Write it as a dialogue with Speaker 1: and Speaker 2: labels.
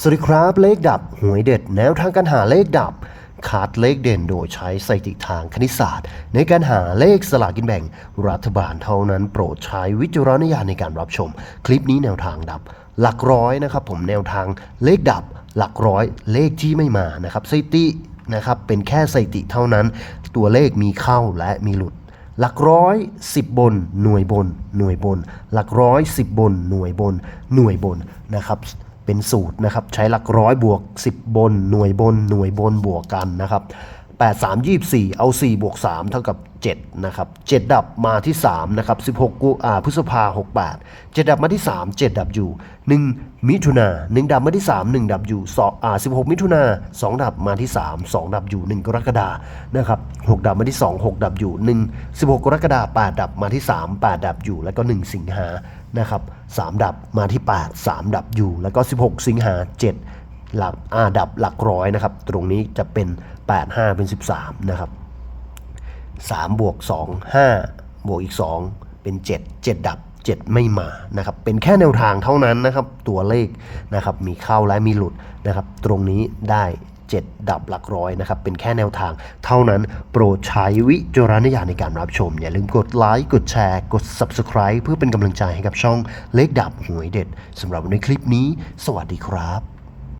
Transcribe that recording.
Speaker 1: สวัสดีครับเลขดับหวยเด็ดแนวทางการหาเลขดับคัดเลขเด่นโดยใช้สถิติทางคณิตศาสตร์ ในการหาเลขสลากกินแบ่ง รัฐบาลเท่านั้นโปรดใช้วิจารณญาณในการรับชม คลิปนี้แนวทางดับ หลักร้อยนะครับ ผมแนวทางเลขดับ หลักร้อยเลขที่ไม่มานะครับสถิตินะครับเป็นแค่สถิติเท่านั้น ตัวเลขมีเข้าและมีหลุดหลักร้อยสิบบน หน่วยบน หน่วยบน หลักร้อยสิบบน หน่วยบน หน่วยบนนะครับ เป็นสูตรนะครับ ใช้หลักร้อยบวก 10 บน หน่วยบน หน่วยบนบวกกันนะครับ 8 3 24 เอา 4 บวก 3 เท่ากับ 7 นะครับ 7 ดับมาที่ 3 นะครับ 16กุอ่าพฤษภา 68 7 ดับมาที่ 3 7 ดับอยู่ 1 มิถุนา1ดับมาที่ 3 1 ดับอยู่2อ่า16 มิถุนา2ดับมาที่ 3 2 ดับอยู่ 1 กรกฎานะครับ6ดับมาที่ 2 6 ดับอยู่ 1 16 กรกฎา8ดับมาที่ 3 8 ดับอยู่ แล้วก็ 1 สิงหานะครับ3ดับมาที่ 8 3 ดับอยู่ แล้วก็ 16 สิงหา7 หลักอาดับหลักร้อยนะครับ ตรงนี้จะเป็น 8 5 เป็น 13 นะครับ 3 บวก 2 5 บวกอีก 2 เป็น 7 7 ดับ 7 ไม่มานะครับ เป็นแค่แนวทางเท่านั้นนะครับ ตัวเลขนะครับ มีเข้าและมีหลุดนะครับ ตรงนี้ได้ 7 ดับหลักร้อยนะครับ เป็นแค่แนวทาง เท่านั้นโปรดใช้วิจารณญาณในการรับชม อย่าลืมกดไลค์กดแชร์กด Subscribe เพื่อเป็นกำลังใจให้กับช่องเลขดับหวยเด็ดสำหรับในคลิปนี้ สวัสดีครับ